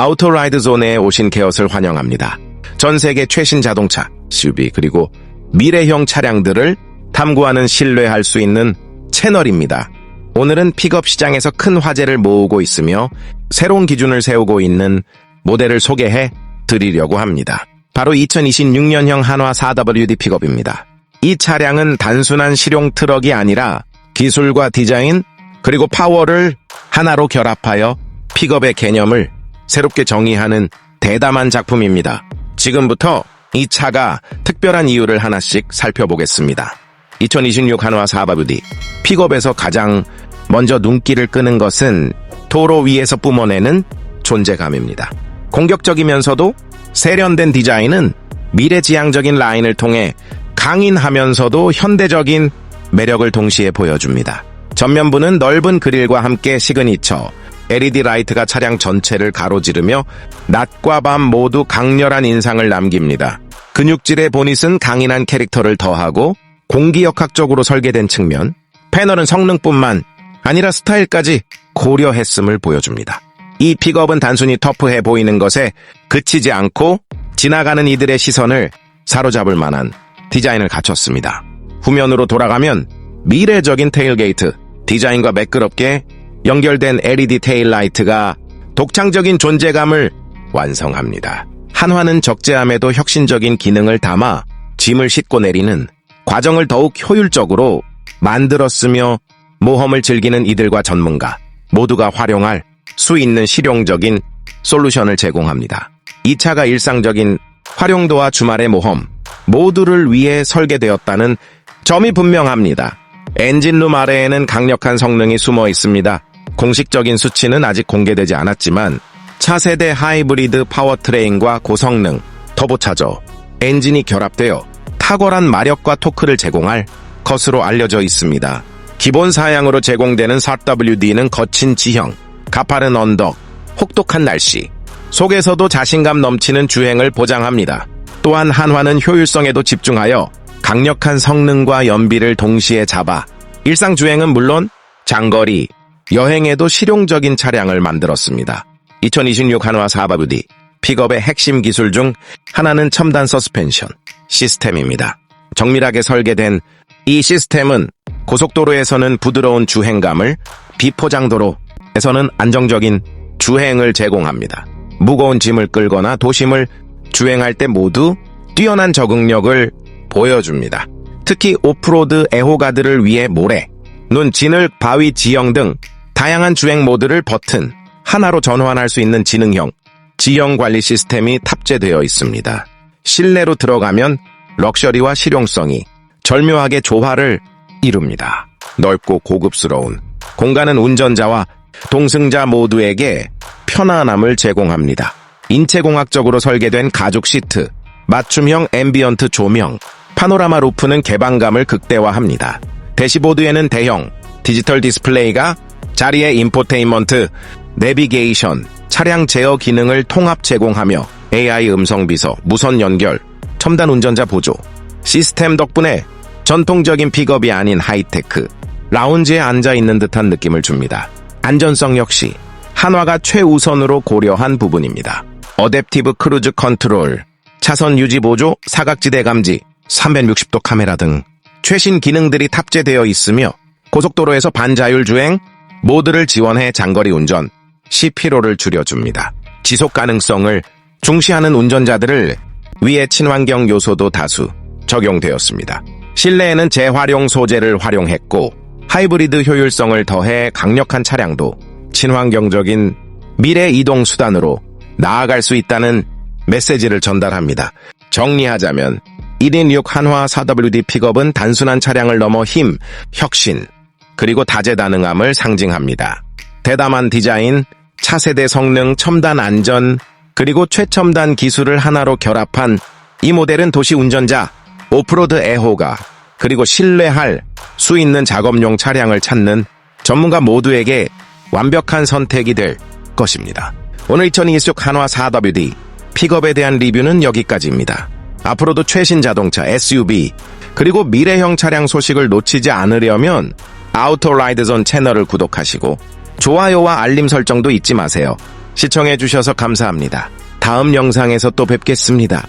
아우토라이드 존에 오신 개엇을 환영합니다. 전 세계 최신 자동차, SUV 그리고 미래형 차량들을 탐구하는 신뢰할 수 있는 채널입니다. 오늘은 픽업 시장에서 큰 화제를 모으고 있으며 새로운 기준을 세우고 있는 모델을 소개해 드리려고 합니다. 바로 2026년형 한화 4WD 픽업입니다. 이 차량은 단순한 실용 트럭이 아니라 기술과 디자인 그리고 파워를 하나로 결합하여 픽업의 개념을 새롭게 정의하는 대담한 작품입니다. 지금부터 이 차가 특별한 이유를 하나씩 살펴보겠습니다. 2026 한화 4WD 픽업에서 가장 먼저 눈길을 끄는 것은 도로 위에서 뿜어내는 존재감입니다. 공격적이면서도 세련된 디자인은 미래지향적인 라인을 통해 강인하면서도 현대적인 매력을 동시에 보여줍니다. 전면부는 넓은 그릴과 함께 시그니처 LED 라이트가 차량 전체를 가로지르며 낮과 밤 모두 강렬한 인상을 남깁니다. 근육질의 보닛은 강인한 캐릭터를 더하고 공기역학적으로 설계된 측면, 패널은 성능뿐만 아니라 스타일까지 고려했음을 보여줍니다. 이 픽업은 단순히 터프해 보이는 것에 그치지 않고 지나가는 이들의 시선을 사로잡을 만한 디자인을 갖췄습니다. 후면으로 돌아가면 미래적인 테일게이트, 디자인과 매끄럽게 연결된 LED 테일 라이트가 독창적인 존재감을 완성합니다. 한화는 적재함에도 혁신적인 기능을 담아 짐을 싣고 내리는 과정을 더욱 효율적으로 만들었으며 모험을 즐기는 이들과 전문가 모두가 활용할 수 있는 실용적인 솔루션을 제공합니다. 이 차가 일상적인 활용도와 주말의 모험 모두를 위해 설계되었다는 점이 분명합니다. 엔진룸 아래에는 강력한 성능이 숨어 있습니다. 공식적인 수치는 아직 공개되지 않았지만 차세대 하이브리드 파워트레인과 고성능 터보차저 엔진이 결합되어 탁월한 마력과 토크를 제공할 것으로 알려져 있습니다. 기본 사양으로 제공되는 4WD는 거친 지형, 가파른 언덕, 혹독한 날씨, 속에서도 자신감 넘치는 주행을 보장합니다. 또한 한화는 효율성에도 집중하여 강력한 성능과 연비를 동시에 잡아 일상 주행은 물론 장거리, 여행에도 실용적인 차량을 만들었습니다. 2026 한화 4WD 픽업의 핵심 기술 중 하나는 첨단 서스펜션 시스템입니다. 정밀하게 설계된 이 시스템은 고속도로에서는 부드러운 주행감을 비포장도로에서는 안정적인 주행을 제공합니다. 무거운 짐을 끌거나 도심을 주행할 때 모두 뛰어난 적응력을 보여줍니다. 특히 오프로드 애호가들을 위해 모래, 눈, 진흙, 바위, 지형 등 다양한 주행 모드를 버튼 하나로 전환할 수 있는 지능형 지형 관리 시스템이 탑재되어 있습니다. 실내로 들어가면 럭셔리와 실용성이 절묘하게 조화를 이룹니다. 넓고 고급스러운 공간은 운전자와 동승자 모두에게 편안함을 제공합니다. 인체공학적으로 설계된 가죽 시트, 맞춤형 앰비언트 조명, 파노라마 루프는 개방감을 극대화합니다. 대시보드에는 대형 디지털 디스플레이가 자리에 인포테인먼트, 내비게이션, 차량 제어 기능을 통합 제공하며 AI 음성 비서, 무선 연결, 첨단 운전자 보조, 시스템 덕분에 전통적인 픽업이 아닌 하이테크, 라운지에 앉아 있는 듯한 느낌을 줍니다. 안전성 역시 한화가 최우선으로 고려한 부분입니다. 어댑티브 크루즈 컨트롤, 차선 유지 보조, 사각지대 감지, 360도 카메라 등 최신 기능들이 탑재되어 있으며 고속도로에서 반자율 주행, 모드를 지원해 장거리 운전, 시 피로를 줄여줍니다. 지속 가능성을 중시하는 운전자들을 위해 친환경 요소도 다수 적용되었습니다. 실내에는 재활용 소재를 활용했고 하이브리드 효율성을 더해 강력한 차량도 친환경적인 미래 이동 수단으로 나아갈 수 있다는 메시지를 전달합니다. 정리하자면 1인 6 한화 4WD 픽업은 단순한 차량을 넘어 힘, 혁신, 그리고 다재다능함을 상징합니다. 대담한 디자인, 차세대 성능, 첨단 안전, 그리고 최첨단 기술을 하나로 결합한 이 모델은 도시 운전자, 오프로드 애호가, 그리고 신뢰할 수 있는 작업용 차량을 찾는 전문가 모두에게 완벽한 선택이 될 것입니다. 오늘 2026 한화 4WD 픽업에 대한 리뷰는 여기까지입니다. 앞으로도 최신 자동차, SUV, 그리고 미래형 차량 소식을 놓치지 않으려면 아우토라이드존 채널을 구독하시고 좋아요와 알림 설정도 잊지 마세요. 시청해주셔서 감사합니다. 다음 영상에서 또 뵙겠습니다.